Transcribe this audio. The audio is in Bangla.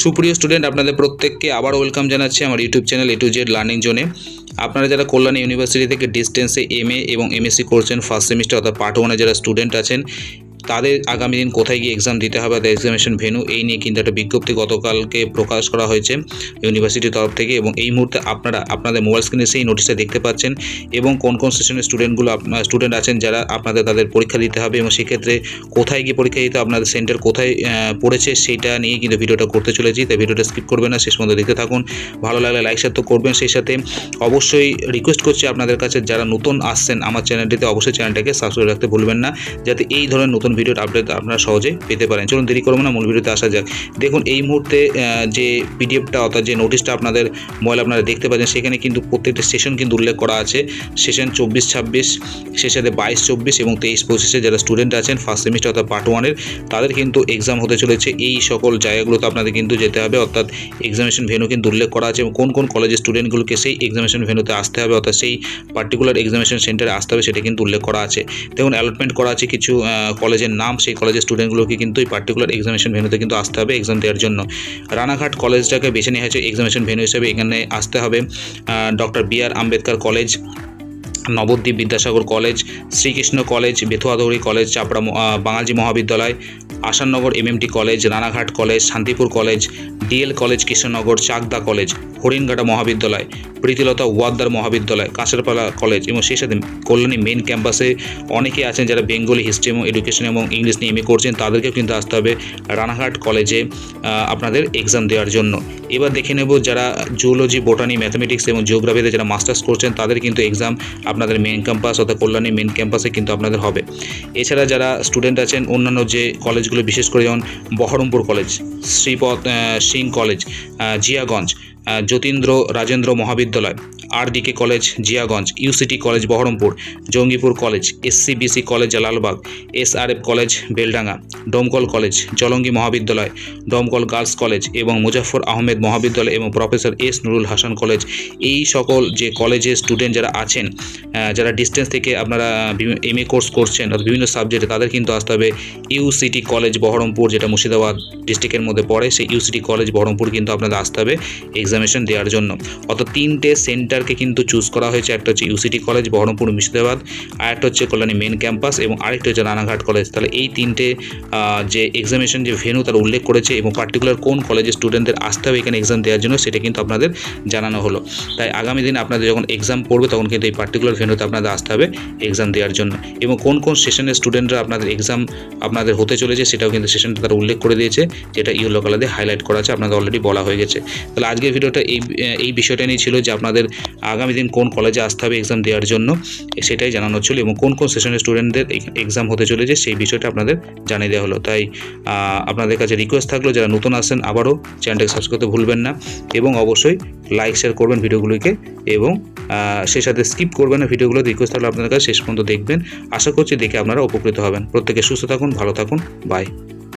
সুপ্রিয় স্টুডেন্ট আপনাদের প্রত্যেককে আবার ওয়েলকাম জানাচ্ছি আমার YouTube channel A to Z learning জোনে আপনারা যারা কল্যাণী ইউনিভার্সিটি থেকে ডিস্টেন্সে এম এবং এমএসসি করছেন ফার্স্ট সেমিস্টার অর্থাৎ পার্ট ওয়ানে যারা স্টুডেন্ট আছেন তাদের আগামী দিন কোথায় গিয়ে এক্সাম দিতে হবে তাদের এক্সামিনেশন ভেনু এই নিয়ে কিন্তু একটা বিজ্ঞপ্তি গতকালকে প্রকাশ করা হয়েছে ইউনিভার্সিটির তরফ থেকে এবং এই মুহূর্তে আপনারা, আপনাদের মোবাইল স্ক্রিনে সেই নোটিশটা দেখতে পাচ্ছেন এবং কোন কোন সেশনের স্টুডেন্টগুলো স্টুডেন্ট আছেন যারা আপনাদের তাদের পরীক্ষা দিতে হবে এবং সেক্ষেত্রে কোথায় গিয়ে পরীক্ষা দিতে আপনাদের সেন্টার কোথায় পড়েছে সেটা নিয়ে কিন্তু ভিডিওটা করতে চলেছি, তাই ভিডিওটা স্কিপ করবেন না, শেষ পর্যন্ত দেখতে থাকুন। ভালো লাগলে লাইক শেয়ার তো করবেন, সেই সাথে অবশ্যই রিকোয়েস্ট করছি আপনাদের কাছে, যারা নতুন আসছেন আমার চ্যানেলটিতে অবশ্যই চ্যানেলটাকে সাবস্ক্রাইব রাখতে ভুলবেন না, যাতে এই ধরনের নতুন ভিডিওর আপডেট আপনারা সহজে পেতে পারেন। চলুন দেরি করব না মূল ভিডিওতে আসা যাক। দেখুন এই মুহূর্তে যে পিডিএফটা অর্থাৎ যে নোটিশটা আপনাদের মোবাইল আপনারা দেখতে পাচ্ছেন সেখানে কিন্তু প্রত্যেকটা সেশন কিন্তু উল্লেখ করা আছে। সেশন চব্বিশ ছাব্বিশ সে সাথে বাইশ চব্বিশ এবং তেইশ পঁচিশে যারা স্টুডেন্ট আছেন ফার্স্ট সেমিস্টার অর্থাৎ পার্ট ওয়ানের তাদের কিন্তু এক্সাম হতে চলেছে। এই সকল জায়গাগুলোতে আপনাদের কিন্তু যেতে হবে অর্থাৎ এক্সামিনেশন ভেনু কিন্তু উল্লেখ করা আছে এবং কোন কোন কলেজের স্টুডেন্টগুলোকে সেই এক্সামিনেশন ভেনুতে আসতে হবে অর্থাৎ সেই পার্টিকুলার এক্সামিনেশন সেন্টারে আসতে হবে সেটা কিন্তু উল্লেখ করা আছে। দেখুন অ্যালটমেন্ট করা আছে কিছু আহ, কলেজের নাম, সেই কলেজের স্টুডেন্টগুলোকে কিন্তু এই পার্টিকুলার এক্সামিনেশন ভেনুতে কিন্তু আসতে হবে এক্সাম দেওয়ার জন্য। রানাঘাট কলেজটাকে বেছে নেওয়া হয়েছে এক্সামিনেশন ভেনু হিসেবে। এখানে আসতে হবে doctor B R Ambedkar college. Nabadwip Vidyasagar college, Srikrishna college Bethuadahari college, Chapra Bangalee Mahavidyalaya, Asannagar MMT college, Ranaghat college, Santipur college, DL college, Krishnanagar, Chakdah college, Haringhata Mahavidyalaya, Pritilata Waddedar Mahavidyalaya Kanchrapara college এবং সেই সাথে কল্যাণী মেন ক্যাম্পাসে অনেকে আছেন যারা বেঙ্গলি হিস্ট্রি এবং এডুকেশন এবং ইংলিশ নিয়ে এমএ করছেন, তাদেরকেও কিন্তু আসতে হবে রানাঘাট কলেজে আপনাদের এক্সাম দেওয়ার জন্য। এবার দেখে নেব যারা জুওলজি বোটানি ম্যাথমেটিক্স এবং জিওগ্রাফিতে যারা মাস্টার্স করছেন, তাদের কিন্তু এক্সাম আপনাদের মেন ক্যাম্পাস অর্থাৎ কল্যাণী মেন ক্যাম্পাসে কিন্তু আপনাদের হবে। এছাড়া যারা স্টুডেন্ট আছেন, অন্যান্য যে কলেজগুলো বিশেষ করে যেমন Berhampore college Sripat Singh college Jiaganj Jatindra Rajendra Mahavidyalaya RDK college, Jiaganj, UCT college, Berhampore, Jangipur college, SCBC college, Lalbag, SRF college, Beldanga, Domkal college, Jalangi Mahavidyalaya, Domkal girls college এবং মুজাফর আহমেদ মহাবিদ্যালয় এবং professor S Nurul Hasan college. এই সকল যে কলেজের স্টুডেন্ট যারা আছেন যারা ডিস্টেন্স থেকে আপনারা এম এ কোর্স করছেন অর্থাৎ বিভিন্ন সাবজেক্টে তাদের কিন্তু আসতে হবে ইউসিটি কলেজ, বহরমপুর, যেটা মুর্শিদাবাদ ডিস্ট্রিক্টের মধ্যে পড়ে, সেই ইউসিটি কলেজ, বহরমপুর কিন্তু আপনাদের আসতে হবে এক্সামিনেশন দেওয়ার জন্য। অর্থাৎ তিনটে সেন্টারকে কিন্তু চুজ করা হয়েছে। একটা হচ্ছে ইউসিটি কলেজ বহরমপুর, মুর্শিদাবাদ, আর একটা হচ্ছে কল্যাণী মেন ক্যাম্পাস এবং আরেকটা হচ্ছে রানাঘাট কলেজ তাহলে এই তিনটে যে এক্সামিনেশন যে ভেনু তার উল্লেখ করেছে এবং পার্টিকুলার কোন কলেজের স্টুডেন্টদের আসতে হবে এখানে এক্সাম দেওয়ার জন্য, সেটা কিন্তু আপনাদের জানানো হলো। তাই আগামী দিন আপনাদের যখন এক্সাম পড়বে, তখন কিন্তু এই পার্টিকুলার ভেনুতে আপনাদের আসতে হবে এক্সাম দেওয়ার জন্য। এবং কোন কোন সেশনের স্টুডেন্টরা আপনাদের এক্সাম আপনাদের হতে চলেছে, সেটাও কিন্তু সেশনটা তারা উল্লেখ করে দিয়েছে, যেটা ইউলো কালার দিয়ে হাইলাইট করা আছে, আপনাদের অলরেডি বলা হয়ে গেছে। তাহলে আজকের ভিডিওটা এই এই বিষয়টা নিয়ে ছিল যে আপনাদের আগামী দিন কোন কলেজে আসতে হবে এক্সাম দেওয়ার জন্য সেটাই জানানো ছিল এবং কোন কোন সেশনের স্টুডেন্টদের এক্সাম হতে চলেছে সেই বিষয়টা আপনাদের জানিয়ে দেওয়া হলো। তাই আপনাদের কাছে রিকোয়েস্ট থাকল, যারা নতুন আসেন আবারও চ্যানেলটাকে সাবস্ক্রাইব করতে ভুলবেন না এবং অবশ্যই লাইক শেয়ার করবেন ভিডিওগুলিকে এবং সেই সাথে স্কিপ করবেন না ভিডিওগুলো রিকোয়েস্ট থাকলে আপনাদের কাছে শেষ পর্যন্ত দেখবেন। আশা করছি দেখে আপনারা উপকৃত হবেন। প্রত্যেকে সুস্থ থাকুন, ভালো থাকুন। বাই